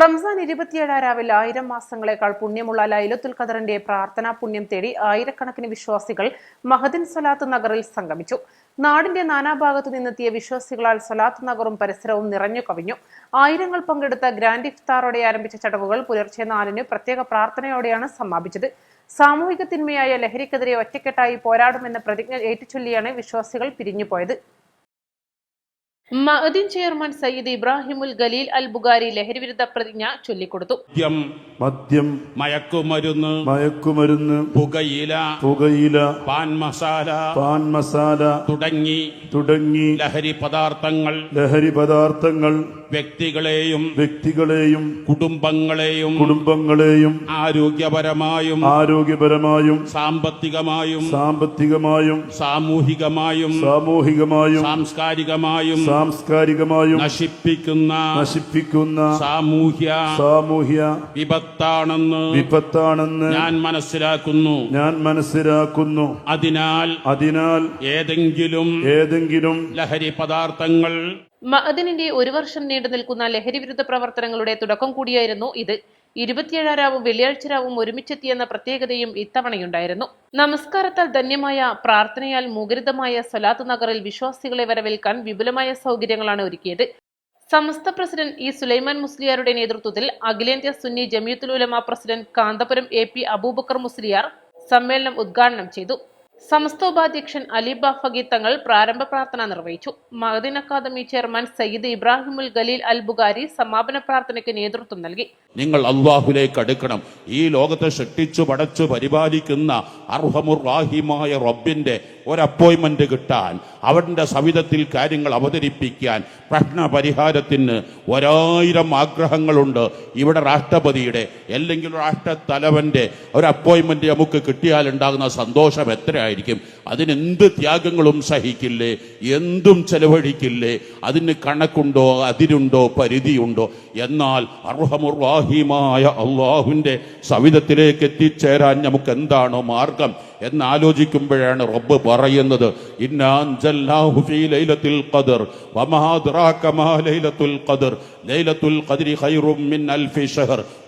റംസാൻ ഇരുപത്തിയേഴാം രാവിൽ ആയിരം മാസങ്ങളെക്കാൾ പുണ്യമുള്ള ലൈലത്തുൽ ഖദറിന്റെ പ്രാർത്ഥനാ പുണ്യം തേടി ആയിരക്കണക്കിന് വിശ്വാസികൾ മഹദിൻ സലാത്ത് നഗറിൽ സംഗമിച്ചു. നാടിന്റെ നാനാഭാഗത്തു നിന്നെത്തിയ വിശ്വാസികളാൽ സലാത്ത് നഗറും പരിസരവും നിറഞ്ഞു കവിഞ്ഞു. ആയിരങ്ങൾ പങ്കെടുത്ത ഗ്രാൻഡ് ഇഫ്താറോടെ ആരംഭിച്ച ചടങ്ങുകൾ പുലർച്ചെ നാലിന് പ്രത്യേക പ്രാർത്ഥനയോടെയാണ് സമാപിച്ചത്. സാമൂഹിക തിന്മയായ ലഹരിക്കെതിരെ ഒറ്റക്കെട്ടായി പോരാടുമെന്ന പ്രതിജ്ഞ ഏറ്റുചൊല്ലിയാണ് വിശ്വാസികൾ പിരിഞ്ഞുപോയത്. മഅദിൻ ചെയർമാൻ സയ്യിദ് ഇബ്രാഹിമുൽ ഗലീൽ അൽ ബുഗാരി ലഹരിവിരുദ്ധ പ്രതിജ്ഞ ചൊല്ലിക്കൊടുത്തു. മദ്യം മദ്യം മയക്കുമരുന്ന് മയക്കുമരുന്ന് പുകയില പുകയില പാൻ മസാല പാൻ മസാല തുടങ്ങി തുടങ്ങി ലഹരി പദാർത്ഥങ്ങൾ ലഹരി പദാർത്ഥങ്ങൾ വ്യക്തികളെയും വ്യക്തികളെയും കുടുംബങ്ങളെയും കുടുംബങ്ങളെയും ആരോഗ്യപരമായും ആരോഗ്യപരമായും സാമ്പത്തികമായും സാമ്പത്തികമായും സാമൂഹികമായും സാമൂഹികമായും സാംസ്കാരികമായും സാംസ്കാരികമായും നശിപ്പിക്കുന്ന നശിപ്പിക്കുന്ന സാമൂഹ്യ സാമൂഹ്യ വിപത്താണെന്ന് വിപത്താണെന്ന് ഞാൻ മനസ്സിലാക്കുന്നു. ഞാൻ മനസ്സിലാക്കുന്നു. അതിനാൽ അതിനാൽ ഏതെങ്കിലും ഏതെങ്കിലും ലഹരി പദാർത്ഥങ്ങൾ മഅദിനിന്റെ ഒരു വർഷം നീണ്ടു നിൽക്കുന്ന ലഹരിവിരുദ്ധ പ്രവർത്തനങ്ങളുടെ തുടക്കം കൂടിയായിരുന്നു ഇത്. ഇരുപത്തിയേഴാം രാവും വെള്ളിയാഴ്ച രാവും ഒരുമിച്ചെത്തിയെന്ന പ്രത്യേകതയും ഇത്തവണയുണ്ടായിരുന്നു. നമസ്കാരത്താൽ ധന്യമായ പ്രാർത്ഥനയാൽ മുഖരിതമായ സലാത്ത് നഗറിൽ വിശ്വാസികളെ വരവേൽക്കാൻ വിപുലമായ സൗകര്യങ്ങളാണ് ഒരുക്കിയത്. സമസ്ത പ്രസിഡന്റ് ഇ സുലൈമാൻ മുസ്ലിയാരുടെ നേതൃത്വത്തിൽ Akhilendya Sunni Jamiyyathul Ulama president Kanthapuram A P Aboobacker Musliyar സമ്മേളനം ഉദ്ഘാടനം ചെയ്തു. സമസ്ത ഉപാധ്യക്ഷൻ അലി ബാഫഗി തങ്ങൾ പ്രാരംഭ പ്രാർത്ഥന നിർവഹിച്ചു. മഹദിൻ അക്കാദമി ചെയർമാൻ സയ്യിദ് ഇബ്രാഹിമുൽ ഖലീൽ അൽ ബുഗാരി സമാപന പ്രാർത്ഥനയ്ക്ക് നേതൃത്വം നൽകി. നിങ്ങൾ അള്ളാഹുലേക്ക് അടുക്കണം. ഈ ലോകത്തെ ഷെട്ടിച്ചു പടച്ചു പരിപാലിക്കുന്ന അർഹമുറാഹിമായ റബ്ബിന്റെ ഒരു അപ്പോയിന്റ്മെന്റ് കിട്ടാൻ അവന്റെ സവിധത്തിൽ കാര്യങ്ങൾ അവതരിപ്പിക്കാൻ പ്രശ്ന പരിഹാരത്തിന് ഒരായിരം ആഗ്രഹങ്ങളുണ്ട് ഇവിടെ രാഷ്ട്രപതിയുടെ. അല്ലെങ്കിൽ രാഷ്ട്രത്തലവന്റെ ഒരു അപ്പോയിൻമെന്റ് നമുക്ക് കിട്ടിയാൽ ഉണ്ടാകുന്ന സന്തോഷം എത്രയായിരിക്കും? അതിനെന്ത് ത്യാഗങ്ങളും സഹിക്കില്ലേ? എന്തും ചെലവഴിക്കില്ലേ? അതിന് കണക്കുണ്ടോ അതിരുണ്ടോ പരിധിയുണ്ടോ? എന്നാൽ അർഹമുറാഹിമായ അള്ളാഹുവിന്റെ സവിധത്തിലേക്ക് എത്തിച്ചേരാൻ നമുക്ക് എന്താണോ മാർഗം? എന്നാലോചിക്കുമ്പോഴാണ് റബ്ബ് പറയുന്നത്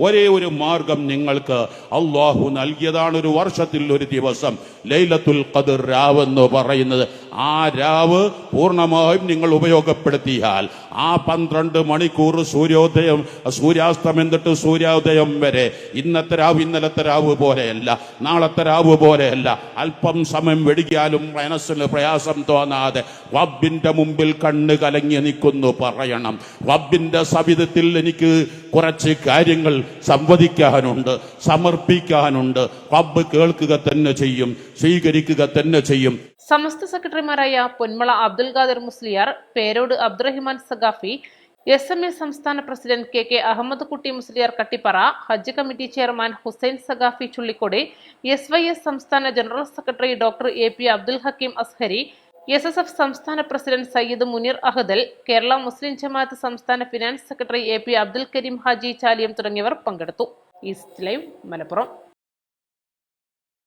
ഒരേ ഒരു മാർഗം നിങ്ങൾക്ക് അള്ളാഹു നൽകിയതാണ് ഒരു വർഷത്തിൽ ഒരു ദിവസം ലൈലത്തുൽ ഖദർ രാവ് എന്ന് പറയുന്നത്. ആ രാവ് പൂർണമായും നിങ്ങൾ ഉപയോഗപ്പെടുത്തിയാൽ ആ പന്ത്രണ്ട് മണിക്കൂർ സൂര്യോദയം സൂര്യാസ്തമയം തൊട്ട് സൂര്യോദയം വരെ ഇന്നത്തെ രാവ് ഇന്നലത്തെ രാവ് പോലെയല്ല നാളത്തെ രാവ് പോലെയല്ല അല്പം സമയം വെടിക്കാലും മനസ്സിന് പ്രയാസം തോന്നാതെ റബ്ബിന്റെ മുമ്പിൽ കണ്ണ് കലങ്ങി നിൽക്കുന്നു പറയണം. റബ്ബിന്റെ സവിധത്തിൽ എനിക്ക് കുറച്ച് കാര്യങ്ങൾ സംവദിക്കാനുണ്ട് സമർപ്പിക്കാനുണ്ട്. റബ്ബ് കേൾക്കുക തന്നെ ചെയ്യും സ്വീകരിക്കുക തന്നെ ചെയ്യും. സമസ്ത സെക്രട്ടറിമാരായ Ponmala Abdul Khader Musliyar Perod Abdurahiman Saqafi S M A സംസ്ഥാന president K K Ahammed Kutty Musliyar Kattippara Hajj committee chairman Hussain Saqafi Chullikkode S Y S സംസ്ഥാന general secretary doctor A P Abdul Hakeem Azhari S S F സംസ്ഥാന president Sayyid Muneer Ahdal Kerala Muslim Jamaath സംസ്ഥാന finance secretary A P Abdul Kareem Haji Chaliyam തുടങ്ങിയവർ പങ്കെടുത്തു. East live Malappuram.